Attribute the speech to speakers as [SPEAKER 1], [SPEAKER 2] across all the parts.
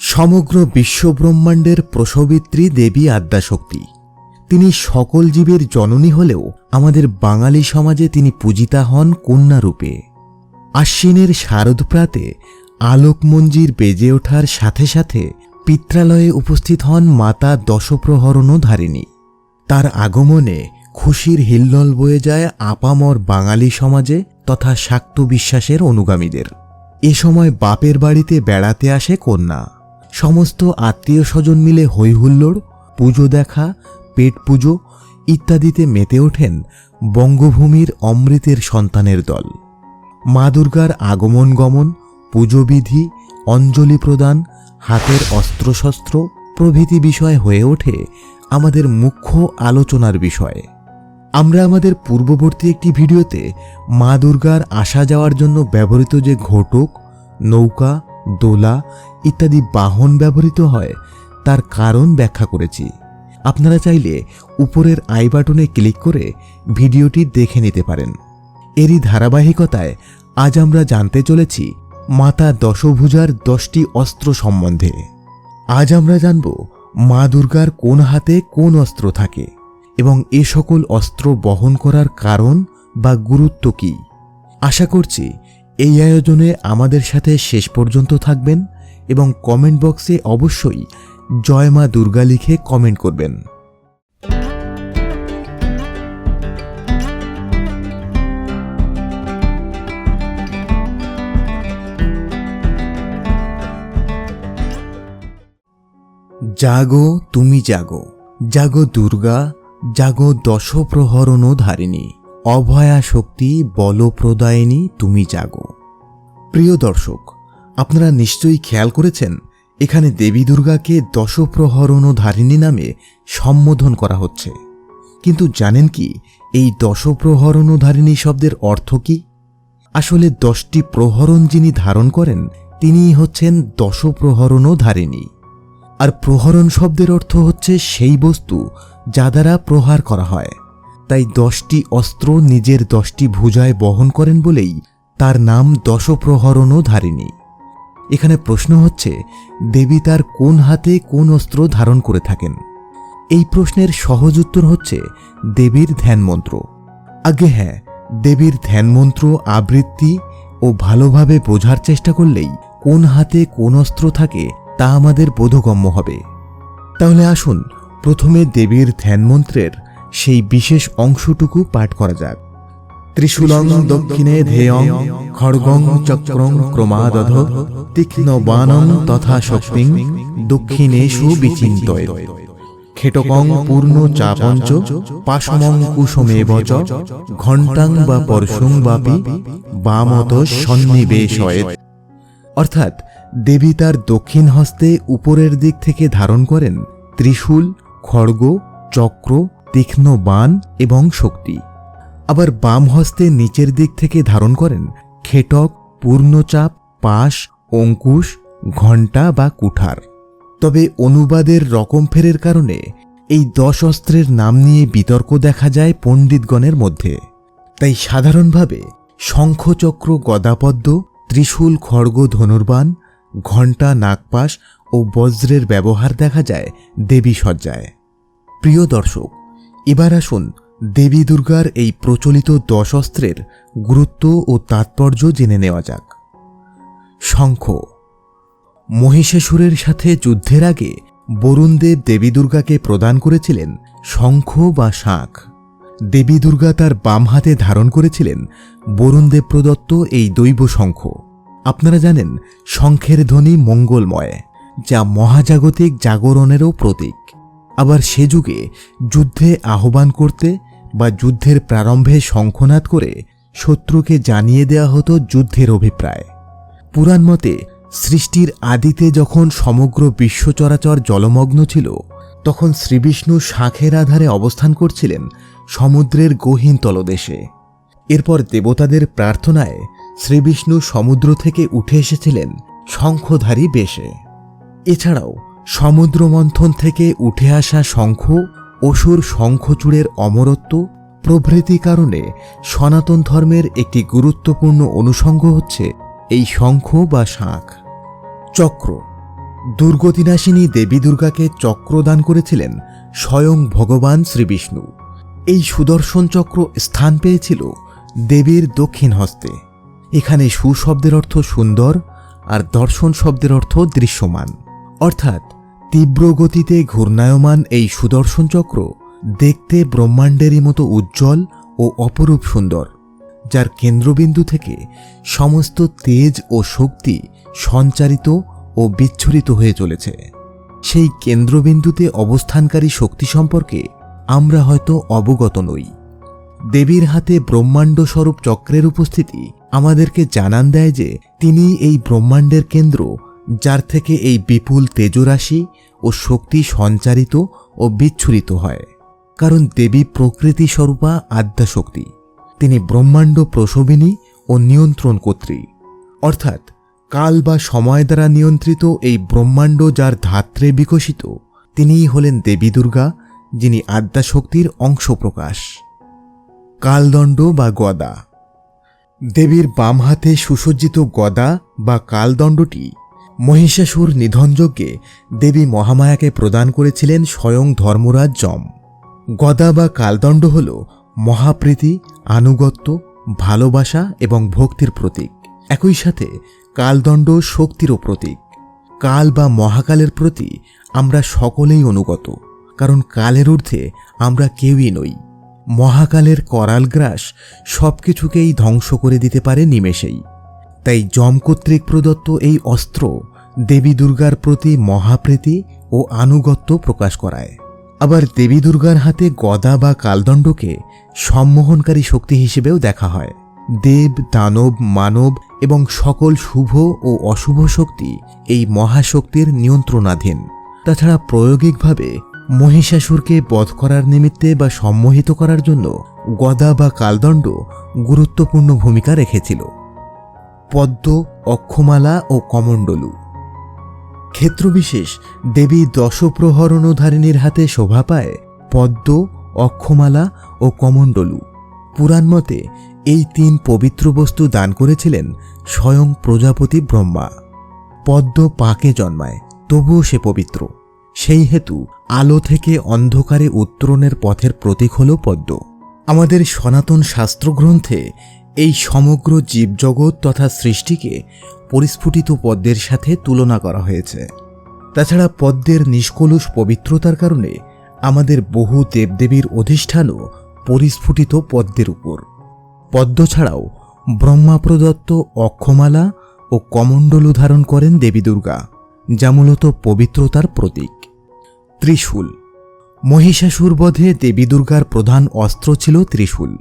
[SPEAKER 1] সমগ্র বিশ্বব্রহ্মাণ্ডের প্রসবিত্রী দেবী আদ্যাশক্তি। তিনি সকল জীবের জননী হলেও আমাদের বাঙালি সমাজে তিনি পূজিতা হন কন্যারূপে। আশ্বিনের শারদপ্রাতে আলোকমঞ্জির বেজে ওঠার সাথে সাথে পিত্রালয়ে উপস্থিত হন মাতা দশপ্রহরণও ধারিণী তার আগমনে খুশির হিল্লল বয়ে যায় আপামর বাঙালি সমাজে তথা শাক্ত বিশ্বাসের অনুগামীদের। এ সময় বাপের বাড়িতে বেড়াতে আসে কন্যা। সমস্ত আত্মীয় স্বজন মিলে হৈহুল্লোড়, পুজো দেখা, পেট পুজো ইত্যাদিতে মেতে ওঠেন বঙ্গভূমির অমৃতের সন্তানের দল। মা দুর্গার আগমন গমন পুজোবিধি অঞ্জলি প্রদান, হাতের অস্ত্রশস্ত্র প্রভৃতি বিষয় হয়ে ওঠে আমাদের মুখ্য আলোচনার বিষয়। আমরা আমাদের পূর্ববর্তী একটি ভিডিওতে মা দুর্গার আসা যাওয়ার জন্য ব্যবহৃত যে ঘটক, নৌকা দোলা ইত্যাদি বাহন ব্যবহৃত হয়, তার কারণ ব্যাখ্যা করেছি। আপনারা চাইলে উপরের আই বাটনে ক্লিক করে ভিডিওটি দেখে নিতে পারেন। এরই ধারাবাহিকতায় আজ আমরা জানতে চলেছি মাতা দশভুজার দশটি অস্ত্র সম্বন্ধে। আজ আমরা জানব মা দুর্গার কোন হাতে কোন অস্ত্র থাকে এবং এ সকল অস্ত্র বহন করার কারণ বা গুরুত্ব কি। আশা করছি এই আয়োজনে আমাদের সাথে শেষ পর্যন্ত থাকবেন এবং কমেন্ট বক্সে অবশ্যই জয় মা দুর্গা লিখে কমেন্ট করবেন। জাগো তুমি জাগো জাগো দুর্গা, জাগো দশপ্রহরণ ধারিণী অভয়া শক্তি বলপ্রদায়িনী তুমি জাগো। প্রিয় দর্শক, আপনারা নিশ্চয়ই খেয়াল করেছেন, এখানে দেবী দুর্গাকে দশপ্রহরণ ধারিণী নামে সম্বোধন করা হচ্ছে। কিন্তু জানেন কি, এই দশপ্রহরণ ধারিণী শব্দের অর্থ কি? আসলে দশটি প্রহরণ যিনি ধারণ করেন, তিনিই হচ্ছেন দশপ্রহরণ ধারিণী আর প্রহরণ শব্দের অর্থ হচ্ছে সেই বস্তু যা দ্বারা প্রহার করা হয়। তাই দশটি অস্ত্র নিজের দশটি ভুজায় বহন করেন বলেই তার নাম দশপ্রহরণও ধারিণী এখানে প্রশ্ন হচ্ছে, দেবী তার কোন হাতে কোন অস্ত্র ধারণ করে থাকেন? এই প্রশ্নের সহজ উত্তর হচ্ছে, দেবীর ধ্যান মন্ত্র আগে হ্যাঁ দেবীর ধ্যান মন্ত্র আবৃত্তি ও ভালোভাবে বোঝার চেষ্টা করলেই কোন হাতে কোন অস্ত্র থাকে তা আমাদের বোধগম্য হবে। তাহলে আসুন, প্রথমে দেবীর ধ্যান মন্ত্রের সেই বিশেষ অংশটুকু পাঠ করা যাক। ত্রিশূলং দক্ষিণে ধেয়ং, খড়গং চক্রং ক্রমাদধ, তীক্ষ্ণ বানং তথা শক্তিং দক্ষিণেষু বিচিন্তয় খেটকং পূর্ণ চাপঞ্চ, পাশমং কুসুমেব চ, ঘণ্টাং বা পরশুং বাপি, বামত সন্নিবেশয়েত। অর্থাৎ দেবী তার দক্ষিণ হস্তে উপরের দিক থেকে ধারণ করেন। ত্রিশূল, খড়গ, চক্র তীক্ষ্ণ বান এবং শক্তি। আবার বাম হস্তে নিচের দিক থেকে ধারণ করেন খেটক, পূর্ণচাপ, পাশ, অঙ্কুশ, ঘণ্টা বা কুঠার। তবে অনুবাদের রকম ফেরের কারণে এই দশ অস্ত্রের নাম নিয়ে বিতর্ক দেখা যায় পণ্ডিতগণের মধ্যে। তাই সাধারণভাবে শঙ্খচক্র গদাপদ্ম, ত্রিশূল খড়গ ধনুর্বাণ, ঘণ্টা নাগপাশ ও বজ্রের ব্যবহার দেখা যায় দেবী সজ্জায় প্রিয় দর্শক এবার আসুন দেবী দুর্গার এই প্রচলিত দশ অস্ত্রের গুরুত্ব ও তাৎপর্য জেনে নেওয়া যাক। শঙ্খ। মহিষাসুরের সাথে যুদ্ধের আগে বরুণদেব দেবী দুর্গাকে প্রদান করেছিলেন শঙ্খ বা শাঁখ। দেবী দুর্গা তার বাম হাতে ধারণ করেছিলেন বরুণদেব প্রদত্ত এই দৈব শঙ্খ। আপনারা জানেন, শঙ্খের ধ্বনি মঙ্গলময়, যা মহাজাগতিক জাগরণেরও প্রতীক। আবার সে যুগে যুদ্ধে আহ্বান করতে বা যুদ্ধের প্রারম্ভে শঙ্খনাদ করে শত্রুকে জানিয়ে দেওয়া হতো যুদ্ধের অভিপ্রায়। পুরাণ মতে সৃষ্টির আদিতে যখন সমগ্র বিশ্ব চরাচর জলমগ্ন ছিল, তখন শ্রীবিষ্ণু শাঁখের আধারে অবস্থান করছিলেন সমুদ্রের গহীন তলদেশে। এরপর দেবতাদের প্রার্থনায় শ্রীবিষ্ণু সমুদ্র থেকে উঠে এসেছিলেন শঙ্খধারী বেশে। এছাড়াও সমুদ্র মন্থন থেকে উঠে আসা শঙ্খ, অসুর শঙ্খচূড়ের অমরত্ব প্রভৃতি কারণে সনাতন ধর্মের একটি গুরুত্বপূর্ণ অনুষঙ্গ হচ্ছে এই শঙ্খ বা শাঁখ। চক্র। দুর্গতিনাশিনী দেবী দুর্গাকে চক্র দান করেছিলেন স্বয়ং ভগবান শ্রীবিষ্ণু। এই সুদর্শন চক্র স্থান পেয়েছিল দেবীর দক্ষিণ হস্তে। এখানে সুশব্দের অর্থ সুন্দর আর দর্শন শব্দের অর্থ দৃশ্যমান। অর্থাৎ তীব্র গতিতে ঘূর্ণায়মান এই সুদর্শন চক্র দেখতে ব্রহ্মাণ্ডেরই মতো উজ্জ্বল ও অপরূপ সুন্দর, যার কেন্দ্রবিন্দু থেকে সমস্ত তেজ ও শক্তি সঞ্চারিত ও বিচ্ছুরিত হয়ে চলেছে। সেই কেন্দ্রবিন্দুতে অবস্থানকারী শক্তি সম্পর্কে আমরা হয়তো অবগত নই। দেবীর হাতে ব্রহ্মাণ্ড স্বরূপ চক্রের উপস্থিতি আমাদেরকে জানান দেয় যে তিনি এই ব্রহ্মাণ্ডের কেন্দ্র যার থেকে এই বিপুল তেজরাশি ও শক্তি সঞ্চারিত ও বিচ্ছুরিত হয়। কারণ দেবী প্রকৃতি স্বরূপা আদ্যাশক্তি। তিনি ব্রহ্মাণ্ড প্রসবিনী ও নিয়ন্ত্রণ কর্ত্রী। অর্থাৎ কাল বা সময় দ্বারা নিয়ন্ত্রিত এই ব্রহ্মাণ্ড যার ধাত্রে বিকশিত, তিনিই হলেন দেবী দুর্গা, যিনি আদ্যাশক্তির অংশ প্রকাশ কালদণ্ড বা গদা। দেবীর বাম হাতে সুসজ্জিত গদা বা কালদণ্ডটি মহিষাসুর নিধনযজ্ঞে দেবী মহামায়াকে প্রদান করেছিলেন স্বয়ং ধর্মরাজ যম গদা বা কালদণ্ড হল মহাপ্রীতি, আনুগত্য, ভালোবাসা এবং ভক্তির প্রতীক। একই সাথে কালদণ্ড শক্তিরও প্রতীক। কাল বা মহাকালের প্রতি আমরা সকলেই অনুগত, কারণ কালের ঊর্ধ্বে আমরা কেউই নই। মহাকালের করাল গ্রাস সব কিছুকেই ধ্বংস করে দিতে পারে নিমেষেই। তাই যম কর্তৃক প্রদত্ত এই অস্ত্র দেবী দুর্গার প্রতি মহাপ্রীতি ও আনুগত্য প্রকাশ করায়। আবার দেবী দুর্গার হাতে গদা বা কালদণ্ডকে সম্মোহনকারী শক্তি হিসেবেও দেখা হয়। দেব, দানব, মানব এবং সকল শুভ ও অশুভ শক্তি এই মহাশক্তির নিয়ন্ত্রণাধীন। তাছাড়া প্রায়োগিকভাবে মহিষাসুরকে বধ করার নিমিত্তে বা সম্মোহিত করার জন্য গদা বা কালদণ্ড গুরুত্বপূর্ণ ভূমিকা রেখেছিল। পদ্ম, অক্ষমালা ও কমণ্ডলু। ক্ষেত্রবিশেষ দেবী দশপ্রহরণধারিণীর হাতে শোভা পায় পদ্ম, অক্ষমালা ও কমণ্ডলু। পুরাণ মতে এই তিন পবিত্র বস্তু দান করেছিলেন স্বয়ং প্রজাপতি ব্রহ্মা। পদ্ম পাকে জন্মায়, তবুও সে পবিত্র। সেই হেতু আলো থেকে অন্ধকারে উত্তরণের পথের প্রতীক হল পদ্ম। আমাদের সনাতন শাস্ত্রগ্রন্থে এই সমগ্র জীবজগৎ তথা সৃষ্টিকে পরিস্ফুটিত পদ্মের সাথে তুলনা করা হয়েছে। তাছাড়া পদ্মের নিষ্কলুষ পবিত্রতার কারণে আমাদের বহু দেবদেবীর অধিষ্ঠানও পরিস্ফুটিত পদ্মের উপর। পদ্ম ছাড়াও ব্রহ্মা প্রদত্ত অক্ষমালা ও কমণ্ডলু ধারণ করেন দেবী দুর্গা, যা মূলত পবিত্রতার প্রতীক। ত্রিশূল। মহিষাসুর বধে দেবী দুর্গার প্রধান অস্ত্র ছিল ত্রিশূল।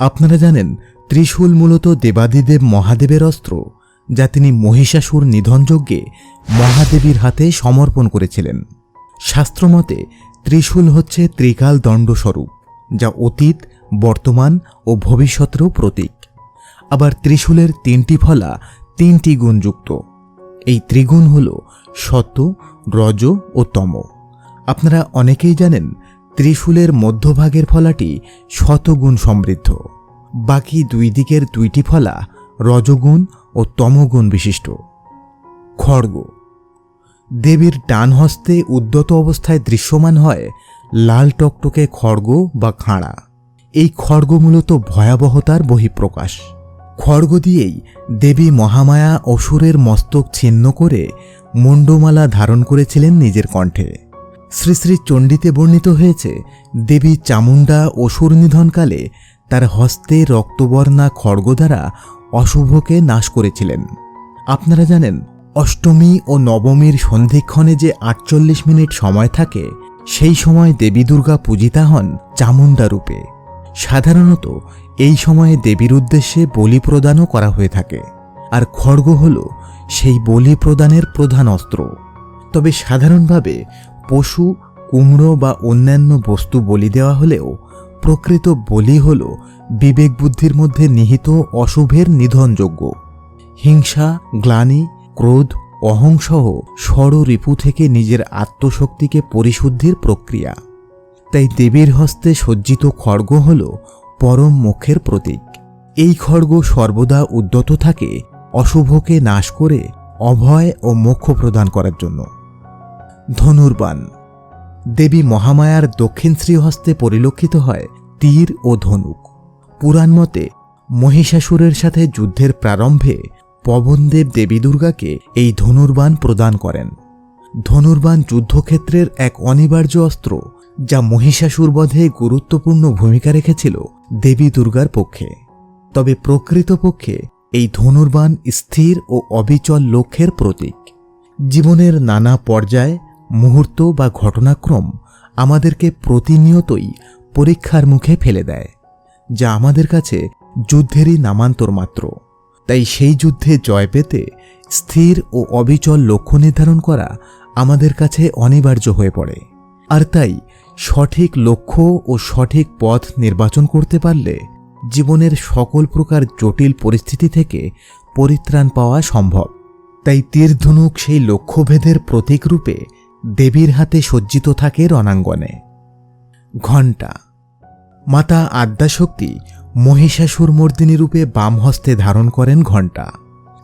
[SPEAKER 1] আপনারা জানেন ত্রিশূল মূলত দেবাদিদেব মহাদেবের অস্ত্র, যা তিনি মহিষাসুর নিধনযজ্ঞে মহাদেবীর হাতে সমর্পণ করেছিলেন। শাস্ত্রমতে, ত্রিশূল হচ্ছে ত্রিকাল দণ্ডস্বরূপ, যা অতীত, বর্তমান ও ভবিষ্যতেরও প্রতীক। আবার ত্রিশূলের তিনটি ফলা তিনটি গুণযুক্ত এই ত্রিগুণ হল সত রজ ও তম। আপনারা অনেকেই জানেন ত্রিশূলের মধ্যভাগের ফলাটি শতগুণ সমৃদ্ধ। বাকি দুই দিকের দুইটি ফলা রজগুণ ও তমগুণ বিশিষ্ট। খড়গ। দেবীর ডান হস্তে উদ্যত অবস্থায় দৃশ্যমান হয় লাল টকটকে খড়গ বা খাঁড়া। এই খড়গ মূলত ভয়াবহতার বহিঃপ্রকাশ। খড়গ দিয়েই দেবী মহামায়া অসুরের মস্তক ছিন্ন করে মুন্ডমালা ধারণ করেছিলেন নিজের কণ্ঠে। শ্রী শ্রী চণ্ডীতে বর্ণিত হয়েছে, দেবী চামুণ্ডা অসুর নিধনকালে তার হস্তে রক্তবর্ণা খড়গ দ্বারা অশুভকে নাশ করেছিলেন। আপনারা জানেন, অষ্টমী ও নবমীর সন্ধিক্ষণে যে আটচল্লিশ মিনিট সময় থাকে, সেই সময় দেবী দুর্গা পূজিতা হন চামুণ্ডা রূপে। সাধারণত এই সময়ে দেবীর উদ্দেশ্যে বলি প্রদানও করা হয়ে থাকে। আর খড়গ হল সেই বলি প্রদানের প্রধান অস্ত্র। তবে সাধারণভাবে পশু, কুমড়ো বা অন্যান্য বস্তু বলি দেওয়া হলেও প্রকৃত বলি হল বিবেক বুদ্ধির মধ্যে নিহিত অশুভের নিধনযোগ্য। হিংসা, গ্লানি, ক্রোধ, অহংসহ ষড়রিপু থেকে নিজের আত্মশক্তিকে পরিশুদ্ধির প্রক্রিয়া। তাই দেবীর হস্তে সজ্জিত খড়গ হল পরম মোক্ষের প্রতীক। এই খড়গ সর্বদা উদ্যত থাকে অশুভকে নাশ করে, অভয় ও মোক্ষ প্রদান করার জন্য। ধনুর্বাণ দেবী মহামায়ার দক্ষিণ শ্রীহস্তে পরিলক্ষিত হয় তীর ও ধনুক। পুরাণ মতে মহিষাসুরের সাথে যুদ্ধের প্রারম্ভে পবনদেব দেবী দুর্গাকে এই ধনুর্বাণ প্রদান করেন। ধনুর্বাণ যুদ্ধক্ষেত্রের এক অনিবার্য অস্ত্র যা মহিষাসুর বধে গুরুত্বপূর্ণ ভূমিকা রেখেছিল দেবী দুর্গার পক্ষে। তবে প্রকৃতপক্ষে এই ধনুর্বাণ স্থির ও অবিচল লক্ষ্যের প্রতীক। জীবনের নানা পর্যায় মুহূর্ত বা ঘটনাক্রম আমাদেরকে প্রতিনিয়তই পরীক্ষার মুখে ফেলে দেয়, যা আমাদের কাছে যুদ্ধেরই নামান্তর মাত্র। তাই সেই যুদ্ধে জয় পেতে স্থির ও অবিচল লক্ষ্য নির্ধারণ করা আমাদের কাছে অনিবার্য হয়ে পড়ে। আর তাই সঠিক লক্ষ্য ও সঠিক পথ নির্বাচন করতে পারলে জীবনের সকল প্রকার জটিল পরিস্থিতি থেকে পরিত্রাণ পাওয়া সম্ভব। তাই তীরধনুক সেই লক্ষ্যভেদের প্রতীক রূপে দেবীর হাতে সজ্জিত থাকে রণাঙ্গনে। ঘণ্টা। মাতা আদ্যাশক্তি মহিষাসুর মর্দিনী রূপে বাম হস্তে ধারণ করেন ঘণ্টা।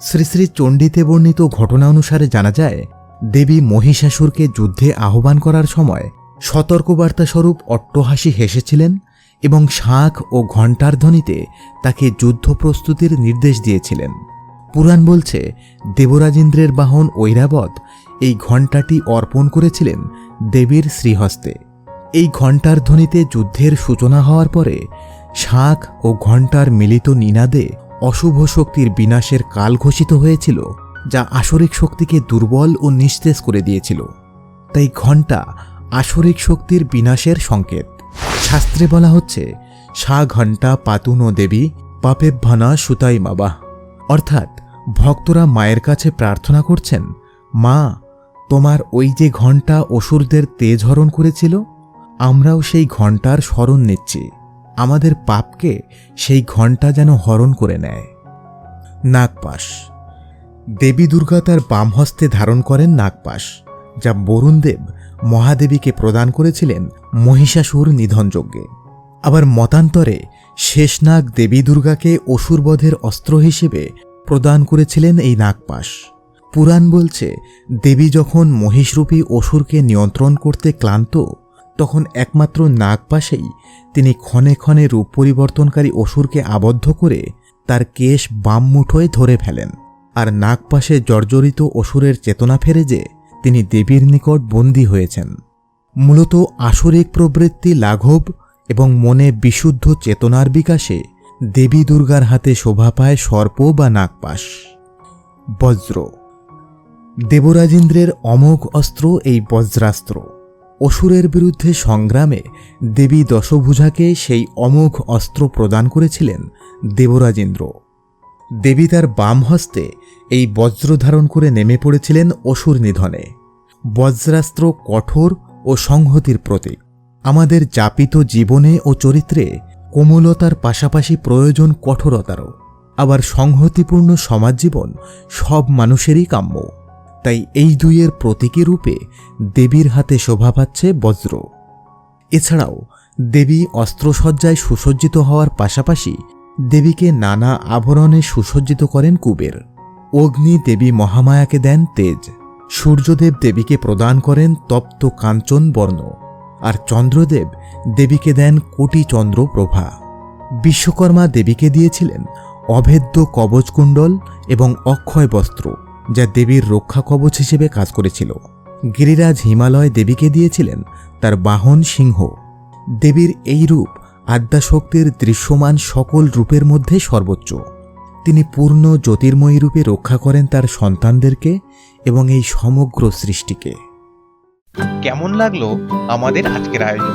[SPEAKER 1] শ্রী শ্রী চণ্ডীতে বর্ণিত ঘটনা অনুসারে জানা যায়, দেবী মহিষাসুরকে যুদ্ধে আহ্বান করার সময় সতর্কবার্তা স্বরূপ অট্টহাসি হেসেছিলেন এবং শাঁখ ও ঘণ্টার ধ্বনিতে তাকে যুদ্ধ প্রস্তুতির নির্দেশ দিয়েছিলেন। পুরাণ বলছে, দেবরাজেন্দ্রের বাহন ঐরাবত এই ঘণ্টাটি অর্পণ করেছিলেন দেবীর শ্রীহস্তে। এই ঘণ্টার ধ্বনিতে যুদ্ধের সূচনা হওয়ার পরে শাঁখ ও ঘণ্টার মিলিত নিনাদে অশুভ শক্তির বিনাশের কাল ঘোষিত হয়েছিল, যা আসরিক শক্তিকে দুর্বল ও নিস্তেজ করে দিয়েছিল। তাই ঘণ্টা আসরিক শক্তির বিনাশের সংকেত। শাস্ত্রে বলা হচ্ছে, সা ঘণ্টা পাতুন দেবী পাপেভ্ভানা সুতাই মাবা অর্থাৎ ভক্তরা মায়ের কাছে প্রার্থনা করছেন, মা তোমার ওই যে ঘণ্টা অসুরদের তেজ হরণ করেছিল? আমরাও সেই ঘণ্টার স্মরণ নিচ্ছি। আমাদের পাপকে সেই ঘণ্টা যেন হরণ করে নেয়। নাগপাশ। দেবী দুর্গা তার বাম হস্তে ধারণ করেন নাগপাশ, যা বরুণদেব মহাদেবীকে প্রদান করেছিলেন মহিষাসুর নিধনযজ্ঞে। আবার মতান্তরে শেষনাগ দেবী দুর্গাকে অসুরবধের অস্ত্র হিসেবে প্রদান করেছিলেন এই নাগপাশ। পুরাণ বলছে, দেবী যখন মহিষরূপী অসুরকে নিয়ন্ত্রণ করতে ক্লান্ত, তখন একমাত্র নাগপাশেই তিনি ক্ষণে ক্ষণে রূপ পরিবর্তনকারী অসুরকে আবদ্ধ করে তার কেশ বাম মুঠোয় ধরে ফেলেন। আর নাগপাশে জর্জরিত অসুরের চেতনা ফেরে যে তিনি দেবীর নিকট বন্দী হয়েছেন। মূলত আসরিক প্রবৃত্তি লাঘব এবং মনে বিশুদ্ধ চেতনার বিকাশে দেবী দুর্গার হাতে শোভা পায় সর্প বা নাগপাশ বজ্র দেবরাজেন্দ্রের অমোঘ অস্ত্র, এই বজ্রাস্ত্র। অসুরের বিরুদ্ধে সংগ্রামে দেবী দশভুজাকে সেই অমোঘ অস্ত্র প্রদান করেছিলেন দেবরাজেন্দ্র। দেবী তার বাম হস্তে এই বজ্র ধারণ করে নেমে পড়েছিলেন অসুর নিধনে। বজ্রাস্ত্র কঠোর ও সংহতির প্রতীক। আমাদের যাপিত জীবনে ও চরিত্রে কোমলতার পাশাপাশি প্রয়োজন কঠোরতারও। আবার সংহতিপূর্ণ সমাজ জীবন সব মানুষেরই কাম্য। তাই এই দুইয়ের প্রতীকী রূপে দেবীর হাতে শোভা পাচ্ছে বজ্র। এছাড়াও দেবী অস্ত্রসজ্জায় সুসজ্জিত হওয়ার পাশাপাশি দেবীকে নানা আভরণে সুসজ্জিত করেন কুবের। অগ্নি দেবী মহামায়াকে দেন তেজ। সূর্যদেব দেবীকে প্রদান করেন তপ্ত কাঞ্চন বর্ণ। আর চন্দ্রদেব দেবীকে দেন কোটি চন্দ্র প্রভা। বিশ্বকর্মা দেবীকে দিয়েছিলেন অভেদ্য কবচকুণ্ডল এবং অক্ষয় বস্ত্র যা দেবীর রক্ষা কবচ হিসেবে কাজ করেছিল। গিরিরাজ হিমালয় দেবীকে দিয়েছিলেন তার বাহন সিংহ। দেবীর এই রূপ আদ্যাশক্তির দৃশ্যমান সকল রূপের মধ্যে সর্বোচ্চ। তিনি পূর্ণ জ্যোতির্ময়ী রূপে রক্ষা করেন তার সন্তানদেরকে এবং এই সমগ্র সৃষ্টিকে।
[SPEAKER 2] কেমন লাগল আমাদের আজকের আয়োজন?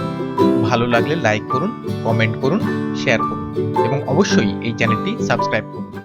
[SPEAKER 2] ভালো লাগলে লাইক করুন, কমেন্ট করুন, শেয়ার করুন এবং অবশ্যই এই চ্যানেলটি সাবস্ক্রাইব করুন।